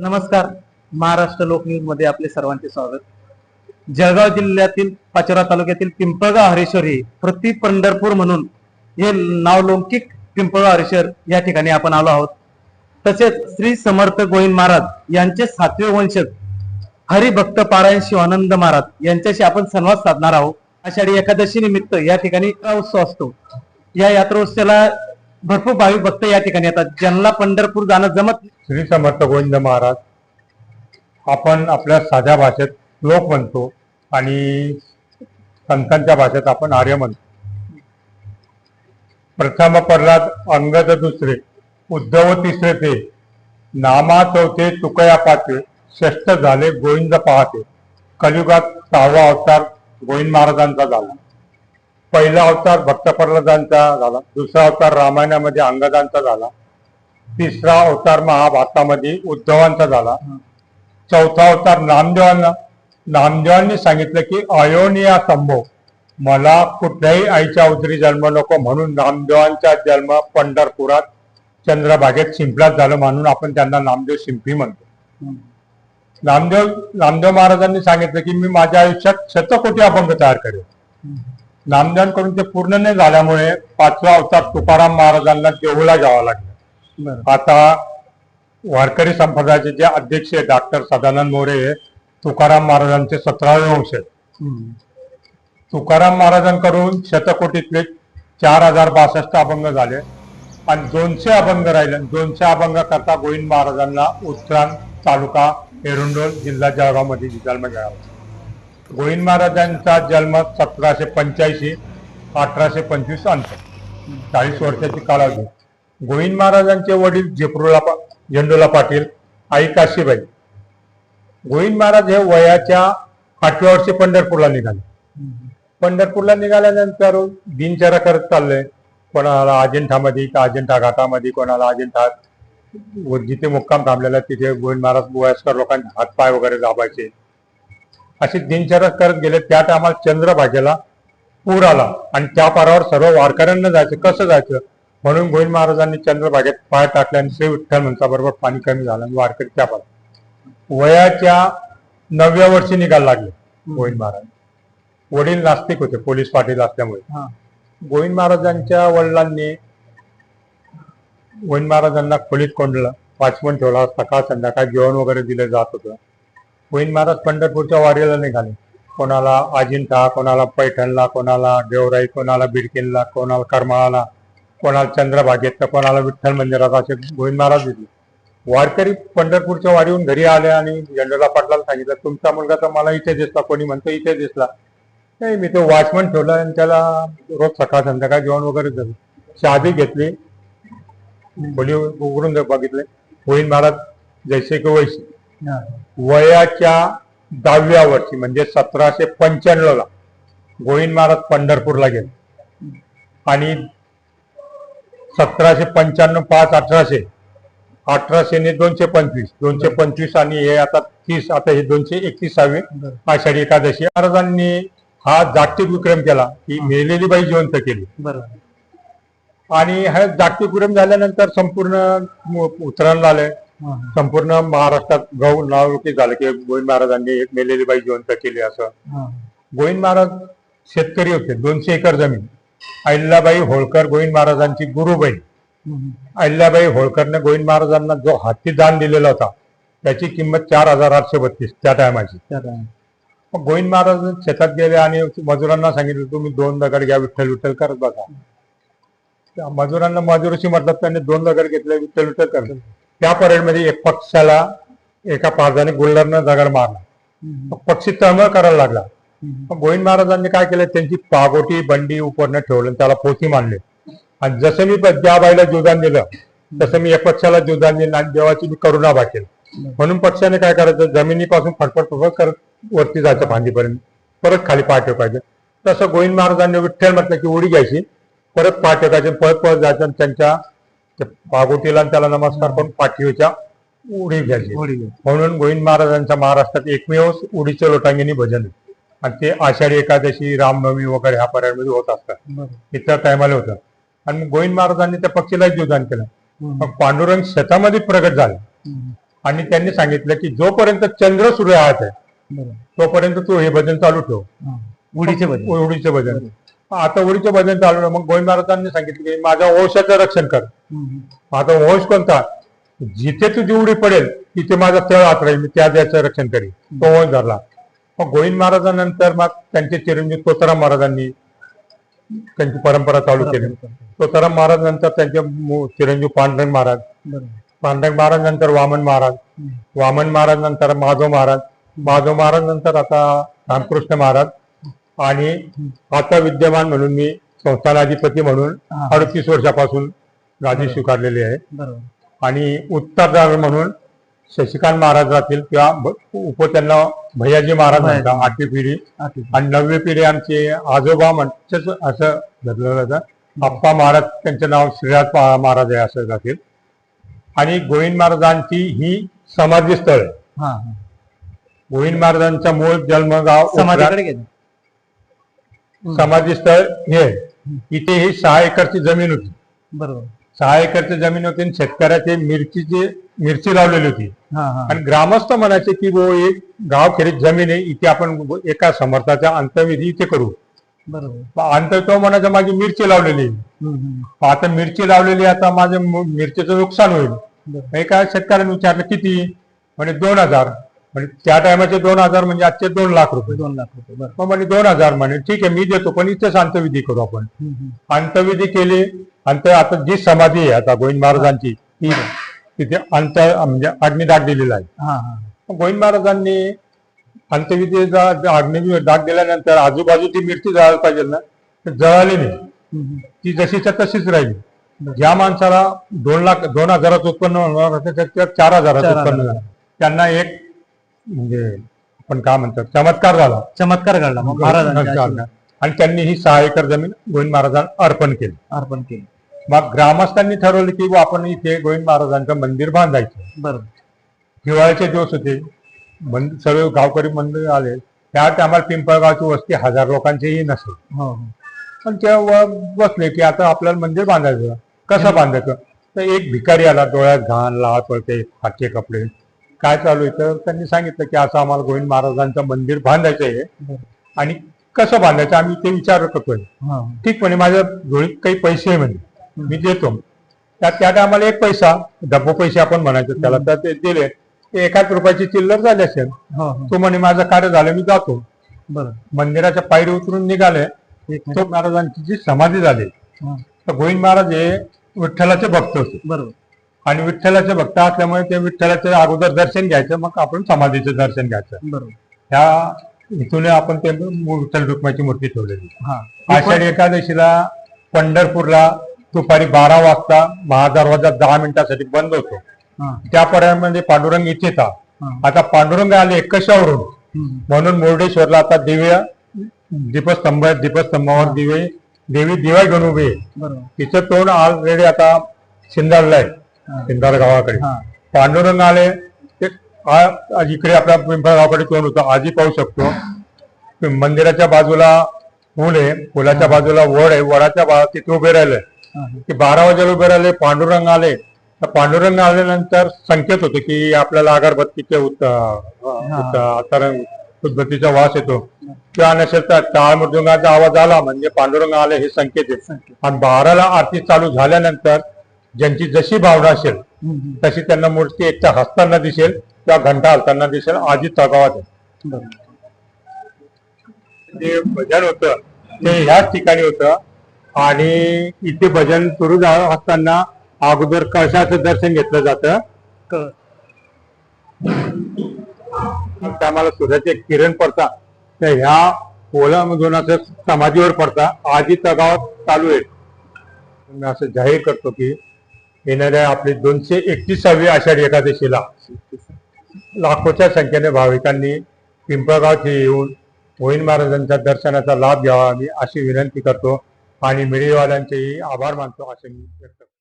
नमस्कार. महाराष्ट्र लोकन्यूजमध्ये आपले सर्वांचे स्वागत. जळगाव जिल्ह्यातील पाचोरा तालुक्यातील पिंपळगाव हरेश्वर हे प्रति पंढरपूर म्हणून हे नावलौकिक पिंपळगाव हरेश्वर या ठिकाणी आपण आलो आहोत. तसेच श्री समर्थ गोविंद महाराज यांचे सातवे वंशज हरिभक्त पारायण शिवानंद महाराज यांच्याशी आपण संवाद साधणार आहोत. आषाढी एकादशी निमित्त या ठिकाणी उत्सव असतो. या यात्रोत्सवाला भरपूर भाविक भक्त या ठिकाणी येतात. ज्यांना पंढरपूर जाणं जमत श्री समर्थ गोविंद महाराज आपण आपल्या साध्या भाषेत लोक म्हणतो आणि संतांच्या भाषेत आपण आर्य म्हणतो. प्रथम प्रल्हाद अंगद दुसरे उद्धव तिसरे ते नामा चौथे तुकया पाचवे षष्ठ झाले गोविंद पाहते कलियुगात सहावा अवतार गोविंद महाराजांचा झाला. पहिला अवतार भक्त प्रल्हादांचा झाला दुसरा अवतार रामायणामध्ये अंगदांचा झाला तिसरा अवतार महाभारतामध्ये उद्धवांचा झाला चौथा अवतार नामदेवांना. नामदेवांनी सांगितलं की अयोनिया संभव मला कुठल्याही आईच्या उदरी जन्म नको म्हणून नामदेवांचा जन्म पंढरपुरात चंद्रभागेत शिंपलात झालं म्हणून आपण त्यांना नामदेव शिंपी म्हणतो. नामदेव नामदेव महाराजांनी सांगितलं की मी माझ्या आयुष्यात शतकोटी अभंग तयार करेन नामदेवांकडून ते पूर्ण नाही झाल्यामुळे पाचवा अवतार तुकाराम महाराजांना देऊळला जावं लागलं. आता वारकरी संप्रदायाचे जे अध्यक्ष आहे डॉक्टर सदानंद मोरे हे तुकाराम महाराजांचे सतरावे वंश आहेत. तुकाराम महाराजांकडून शतकोटीतले चार हजार बासष्ट अभंग झाले. आणि दोनशे अभंग राहिले. दोनशे अभंग करता गोविंद महाराजांना उत्तरान तालुका एरुंडोल जिल्हा जळगावमध्ये जन्म मिळाला गोविंद महाराजांचा जन्म सतराशे पंच्याऐंशी अठराशे पंचवीस अंत. चाळीस वर्षाची कालावधी. गोविंद महाराजांचे वडील झेपरुला पा झेंडूला पाटील आई काशीबाई. गोविंद महाराज हे वयाच्या आठव्या वर्षी पंढरपूरला निघाले. पंढरपूरला निघाल्यानंतर दिनचर्या करत चालले. कोणाला अजिंठामध्ये का अजिंठा घाटामध्ये कोणाला अजिंठा व जिथे मुक्काम थांबलेला तिथे गोविंद महाराज वयस्कर लोकांचे हातपाय वगैरे दाबायचे. अशी दिनचर्या करत गेले त्या टायमाला चंद्रभागेला पूर आला. आणि त्या पारावर सर्व वारकऱ्यांना जायचं कसं जायचं? म्हणून गोविंद महाराजांनी चंद्रभागेत पाय टाकले आणि श्री विठ्ठल म्हणता बरोबर पाणी कमी झालं आणि वारकरी त्या पार वयाच्या नवव्या वर्षी निघायला लागले गोविंद महाराज. वडील नास्तिक होते पोलीस पाटील असल्यामुळे. हा. गोविंद महाराजांच्या वडिलांनी गोविंद महाराजांना खोलीत कोंडलं वाचमन ठेवला सकाळ संध्याकाळ जेवण वगैरे दिलं जात होतं. गोविंद महाराज पंढरपूरच्या वारीला निघाले. कोणाला अजिंठा कोणाला पैठणला कोणाला देवराई कोणाला बिडकिनला कोणाला करमाळाला कोणाला चंद्रभागेत तर कोणाला विठ्ठल मंदिरात असे गोविंद महाराज दिले वारकरी पंढरपूरच्या वारीहून घरी आले आणि झेंडोला पाटलाला सांगितलं तुमचा मुलगा तर मला इथे दिसला कोणी म्हणतो इथे दिसला. नाही मी तो वॉचमन ठेवला आणि त्याला रोज सकाळ संध्याकाळ जेवण वगैरे झालं शादी घेतली. बोली उघडून बघितले. गोविंद महाराज जैसे की वैसे. वयाच्या दहाव्या वर्षी म्हणजे सतराशे पंच्याण्णव ला गोविंद महाराज पंढरपूरला गेले. आणि सतराशे पंच्याण्णव पाच अठराशे अठराशे ने दोनशे पंचवीस दोनशे पंचवीस आणि हे आता तीस आता हे दोनशे एकतीसावे. आषाढी एकादशी. महाराजांनी हा जागतिक विक्रम केला ही. मेलेली बाई जिवंत केली. आणि हा जागतिक विक्रम झाल्यानंतर संपूर्ण उतरण आलंय हा. संपूर्ण महाराष्ट्रात गौ नावलौकिक झालं की गोविंद महाराजांनी एक मेलेली बाई जिवंत केली असं. गोविंद महाराज शेतकरी होते दोनशे एकर जमीन. अहिल्याबाई होळकर गोविंद महाराजांची गुरुबाई. अहिल्याबाई होळकरने गोविंद महाराजांना जो हाती दान दिलेला होता त्याची किंमत चार हजार आठशे बत्तीस त्या टायमाची. मग गोविंद महाराज शेतात गेले आणि मजुरांना सांगितलं तुम्ही दोन दगड घ्या विठ्ठल विठ्ठल करत बघा मजुरांना मजुरीशी म्हटलं त्यांनी दोन दगड घेतले विठ्ठल विठ्ठल करत त्या परेडमध्ये एक पक्षाला एका पारजाने गुल्लरनं दगड मारला. पक्षी तळमळ करायला लागला. गोविंद महाराजांनी काय केलं? त्यांची पागोटी बंडी उपरणं ठेवलं आणि त्याला पोथी मानले आणि जसं मी ज्या बाईला जीवदान दिलं तसं मी एक पक्षाला जीवदान दिलं आणि देवाची मी करुणा वाटेल म्हणून पक्षाने काय करायचं? जमिनीपासून फटफट फटफट करत वरती जायचं फांदीपर्यंत. परत खाली पाय ठेवायचं. तसं गोविंद महाराजांनी विठ्ठल म्हटलं की उडी घ्यायची. परत पाय ठेवायचे पळत पळत जायचं आणि त्यांच्या पागोटीला त्याला नमस्कार करून पाठीवच्या उडी घ्यायची. म्हणून गोविंद महाराजांच्या महाराष्ट्रात एकमेव उडीच्या लोटांगिनी भजन. आणि ते आषाढी एकादशी रामनवमी वगैरे ह्या पर्यामध्ये होत असतात इतर टायमाला होतं आणि गोविंद महाराजांनी त्या पक्षीला जीवदान केलं. मग पांडुरंग शेतामध्ये प्रगट झाले. आणि त्यांनी सांगितलं की जोपर्यंत चंद्र सूर्य आहात आहे तोपर्यंत तू हे भजन चालू ठेव. उडीचे भजन उडीचे भजन आता उडीचे भजन चालू. मग गोविंद महाराजांनी सांगितलं की माझ्या वंशाचं रक्षण कर. माझा वंश कोणता? जिथे तुझी उडी पडेल तिथे माझा तळ आत राहील मी त्या द्याचं रक्षण करीन. तो वंश धरला. मग गोविंद महाराजांनंतर मग त्यांचे चिरंजीव तोताराम महाराजांनी त्यांची परंपरा चालू केली. तोताराम महाराज नंतर त्यांचे चिरंजीव पांडुरंग महाराज. पांडुरंग महाराज नंतर वामन महाराज. वामन महाराज नंतर माधव महाराज. माधव महाराज नंतर आता रामकृष्ण महाराज. आणि आता विद्यमान म्हणून मी संस्थानाधिपती म्हणून. अडतीस वर्षापासून गादी स्वीकारलेली आहे. आणि उत्तरदार म्हणून शशिकांत महाराज राहतील किंवा उप त्यांना भैयाजी महाराज. म्हणतात आठवी पिढी. आणि नववी पिढी आमचे आजोबा म्हणजेच असं धरलं जातं आप्पा महाराज त्यांचं नाव श्रीराज महाराज आहे असं जातील. आणि गोविंद महाराजांची ही समाधी स्थळ आहे. गोविंद महाराजांचा मूळ जन्मगाव समाधी स्थळ हे. इथे ही सहा एकरची जमीन होती. बरोबर. सहा एकरची जमीन होती आणि शेतकऱ्याची मिरचीची मिरची लावलेली होती. हा हा. आणि ग्रामस्थ म्हणायचे की वो एक गाव खेरीत जमीन आहे इथे आपण एका समर्थाच्या अंतविधी इथे करू. बरोबर. अंत तो म्हणायचा माझी मिरची लावलेली. आता मिरची लावलेली आता माझं मु- मिरचीचं नुकसान होईल. एका शेतकऱ्याने विचारलं किती? म्हणे दोन हजार. म्हणजे त्या टायमाचे दोन हजार म्हणजे आजचे दोन लाख रुपये. दोन लाख रुपये बरोबर मग म्हणे दोन हजार म्हणे ठीक आहे मी देतो पण इथेच अंतविधी करू आपण. अंतविधी केली अंत आता जी समाधी आहे आता गोविंद महाराजांची ती तिथे अंत म्हणजे अग्नी डाग दिलेला आहे. गोविंद महाराजांनी अंतविधीचा अग्नी डाग दिल्यानंतर आजूबाजूची मिरची जळायला पाहिजे ना तर जळाली नाही. ती जशीच्या तशीच राहिली. ज्या माणसाला दोन लाख दोन हजाराचं उत्पन्न होणार होतं त्याच्यात चार हजाराचं उत्पन्न. झालं. त्यांना एक म्हणजे आपण काय म्हणतात चमत्कार झाला. चमत्कार घडला. आणि त्यांनी ही सहा एकर जमीन गोविंद महाराजांना अर्पण केली. अर्पण केले. मग ग्रामस्थांनी ठरवलं की आपण इथे गोविंद महाराजांचं मंदिर बांधायचं. बरोबर हिवाळ्याचे दिवस होते. मंद- सर्व गावकरी मंदिर आले. त्या टायमाला पिंपळगावची वस्ती हजार लोकांचीही नसेल. हो हो. पण तेव्हा बसले की आता आपल्याला मंदिर बांधायचं. कसं बांधायचं? तर एक भिकारी आला डोळ्यात घाण लाल पडते फाटके कपडे. काय चालू आहे? तर त्यांनी सांगितलं की असं आम्हाला गोविंद महाराजांचं मंदिर बांधायचं आहे. आणि कसं बांधायचं? आम्ही ते विचार करतोय. ठीक म्हणे माझ्या जोडीत काही पैसे म्हणे. मी देतो. त्या त्या टायमाला एक पैसा डब्बो पैसे आपण म्हणायचं त्याला तर ते दिले. ते एकाच रुपयाची चिल्लर झाली असेल तो म्हणे माझं कार्य झालं मी जातो. बरोबर मंदिराच्या पायरी उतरून निघाले. तो महाराजांची जी समाधी झाली हा, तर गोविंद महाराज हे विठ्ठलाचे भक्त होते. बरोबर. आणि विठ्ठलाचे भक्त असल्यामुळे ते विठ्ठलाचे अगोदर दर्शन घ्यायचं मग आपण समाधीचं दर्शन घ्यायचं. बरोबर. ह्या इथून आपण ते विठ्ठल रुक्माची मूर्ती ठेवलेली. आषाढी एकादशीला पंढरपूरला दुपारी बारा वाजता महादरवाजा दहा मिनिटासाठी बंद होतो. त्या पर्यायामध्ये पांडुरंग. हा. आता पांडुरंग आले कशावरून म्हणून मुर्डेश्वरला आता दिव्य दीपस्तंभ. दीपस्तंभावर दिवे देवी दिवा घेऊन उभी आहे. तिचं तोंड ऑलरेडी आता शिंदारला आहे. शिंदार गावाकडे पांडुरंग आले. आज इकडे आपल्या पिंपळगावकडे तोंड होतं आजही पाहू शकतो. मंदिराच्या बाजूला पूल आहे पुलाच्या बाजूला वड आहे वडाच्या बा तिथे उभे राहिले. हा, ते बारा वाजेला उभे राहिले पांडुरंग आले. तर पांडुरंग आल्यानंतर संकेत होतो की आपल्याला अगरबत्तीचे अतरंग उदबत्तीचा वास येतो. किंवा नसेल तर टाळ मृदुंगाचा आवाज आला म्हणजे पांडुरंग आले हे संकेत आहे. आणि बाराला आरती चालू झाल्यानंतर ज्यांची जशी भावना असेल. तशी त्यांना मूर्ती एक तर हसताना दिसेल. त्या घंटा हलताना दिसेल आजी तगावात आहे. जे भजन होतं ते ह्याच ठिकाणी होतं. आणि इथे भजन सुरू असताना अगोदर कळशाचं दर्शन घेतलं जातं. त्या आम्हाला सूर्याचे किरण पडतात तर ह्या ओलामधून असं समाधीवर पडतात आजी तगावात चालू आहे. मी असं जाहीर करतो की येणाऱ्या आपली दोनशे एकतीसावी आषाढी एकादशीला लाखोच्या संख्येने भाविकांनी पिंपळगावचे येऊन गोविंद महाराजांच्या दर्शनाचा लाभ घ्यावा. मी अशी विनंती करतो आणि मीडियावाल्यांचेही आभार मानतो असे मी व्यक्त